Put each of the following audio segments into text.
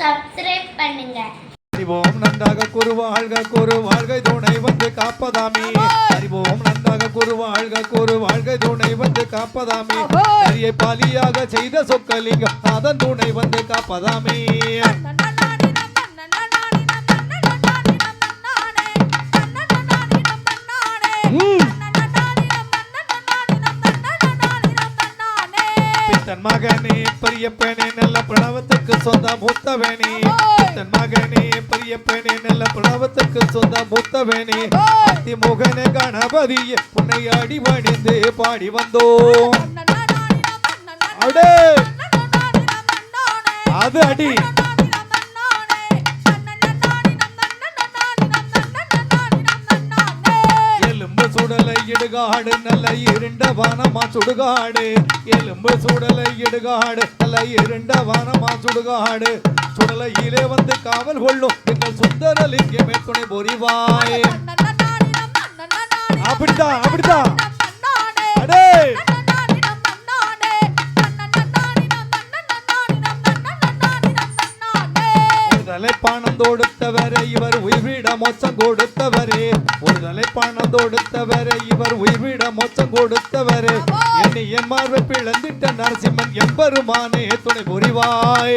Subscribe பண்ணுங்க. அறிவோம் நன்றாக குரு வாழ்க குரு வாழ்கை துணை வந்து காப்பதாமே. அறிவோம் நன்றாக குரு வாழ்க குரு வாழ்கை துணை வந்து காப்பதாமே. நிறைய பாலியாக செய்த சொக்கலிங்கம் அதன் துணை வந்து காப்பதாமே. பித்தன் மகனே பெரியப்பனே நல்ல பிரணவத்துக்கு சொந்த மூத்தவனே பித்தன் மகனே பெரியப்பனே நல்ல பிரணவத்துக்கு சொந்த மூத்தவனே அதிமுகனே கணபதியே உன்னை அடி பணிந்து பாடி வந்தோம் அடே அது அடி சுடலை இடுகாடு நல்ல இருண்ட வானமா சுடுகாடு. எலும்பு சுடலை இடுகாடு நல்ல இருண்ட வானமா சுடுகாடு. சுடலையிலே வந்து காவல் கொள்ளும் எங்கள் சுந்தரலிங்கமே துணை பொறிவாய் அப்படிதான் அப்படிதான் ஒருதலை பணம் தொடுத்தவரே இவர் உயிர்விட மோச்சம் கொடுத்தவரே. ஒருதலை பணம் தொடுத்தவரே இவர் உயிர்விட மோச்சம் கொடுத்தவரே. என்னை என் மார்பை பிளந்திட்ட நரசிம்மன் எம்பெருமானே துணை புரிவாய்.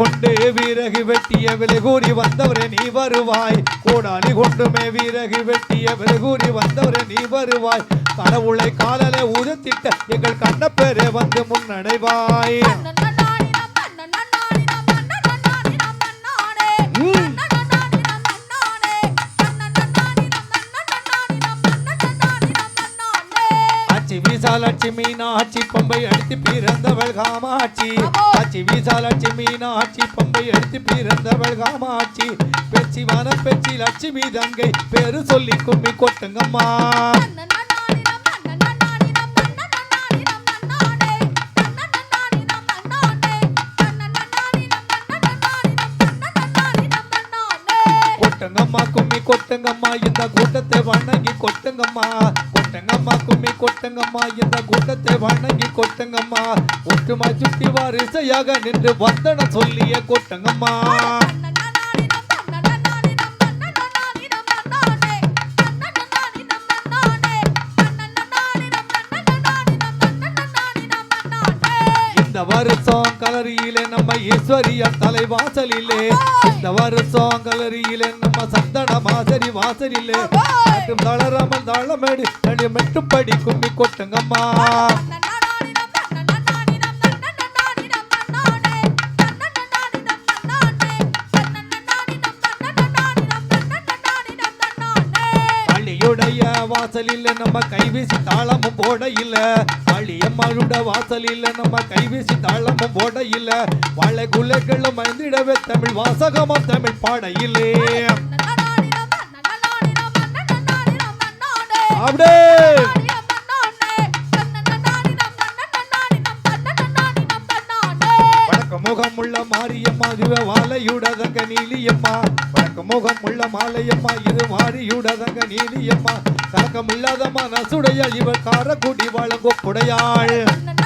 கொண்டு வீரகு வெட்டிய விலகூறி வந்தவரே நீ வருவாய். கோடாலி கொண்டுமே வீரகு வெட்டிய விலகூறி வந்தவரே நீ வருவாய். கடவுளை காலலே உதத்திட்ட எங்கள் கண்ணப்பேரே வந்து முன்னடைவாய். விசாலாட்சி மீனாட்சி பம்பை அடித்து பிறந்தவள் காமாட்சி. ஆச்சி விசாலாட்சி மீனாட்சி பம்பை அடித்து பிறந்தவள் காமாட்சி. பேச்சி வன பேச்சி லட்சுமி தங்கை பேரு சொல்லி கும்மி கொட்டுங்கம்மா. கொட்டுங்கம்மா கும்மி கொட்டுங்கம்மா இந்த கூட்டத்தை வணங்கி கொட்டுங்கம்மா. கொட்டங்கம்மா கும்மி கொட்டங்கம்மா இந்த கூட்டத்தை வணங்கி கொட்டங்கம்மா. ஒற்றுமா சுத்தி வாரிசையாக நின்று வந்தன சொல்லிய கொட்டங்கம்மா. நம்ம ஈஸ்வரியா தலைவாசலிலே இந்த வருஷம் கலரியிலே நம்ம சந்தன மாசரி வாசலிலே. தளராமல் தாளமேடு மெட்டுப்படி கும்மி கொட்டுங்கம்மா. வாசலில் நம்ம கைவீசி தாளமும் போட இல்ல. காளியம்மாளுட வாசலில் நம்ம கைவீசி தாளமும் போட இல்ல. வாழை குலைகளும் மந்திடவே தமிழ் வாசகமும் தமிழ் பாட இல்லே அப்படியே வணக்க முகம் உள்ள மாரியம்மா. இதுவே வாழையுடதங்க நீலியம்மா. வணக்க முகம் உள்ள மாலையம்மா இது மாரியுடதங்க நீலியம்மா. கலக்கம் இல்லாதம்மா மனசுடையாள் இவர் காரக்குடி வழங்கோ புடையாள்.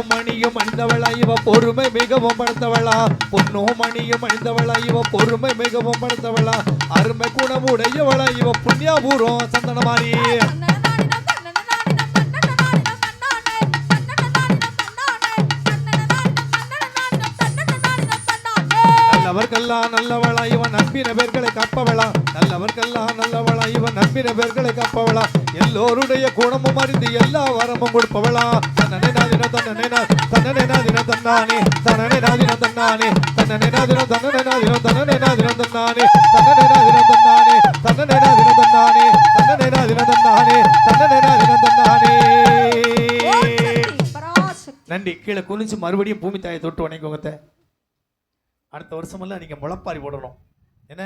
பொன்னோ மணியும் அணிந்தவளா இவ பொறுமை மிகவும் படுத்தவளா. பொன்னோ மணியும் அணிந்தவளா இவ பொறுமை மிகவும் படுத்தவளா. அருமை குணமுடையவளா இவ புண்ணியாபூர்வம் சந்தனமாரி நல்லவர்க்கெல்லாம் நல்லவளா இவன் நம்பின பேர்களை கப்பவளா. நல்லவர்க்கெல்லாம் நல்லவளா இவன் நம்பின பேர்களை கப்பவளா. எல்லோருடைய குணமும் அறிந்து எல்லா வரமும் கொடுப்பவளா. தன்னனை நாதின தன்னனை நா தன்னனை நாதின தன்னானே தன்னனை நாதின தன்னானே தன்னனை நாதின தன்னனை நாதின தன்னனை நாதின தன்னானே தன்னனை நாதின தன்னானே தன்னனை நாதின தன்னானே நன்றி. கீழே குனிஞ்சு மறுபடியும் பூமி தாயை தொட்டு வணங்குவங்க அடுத்த வருஷமெல்லாம் நீங்க முளப்பாரி போடணும். என்ன?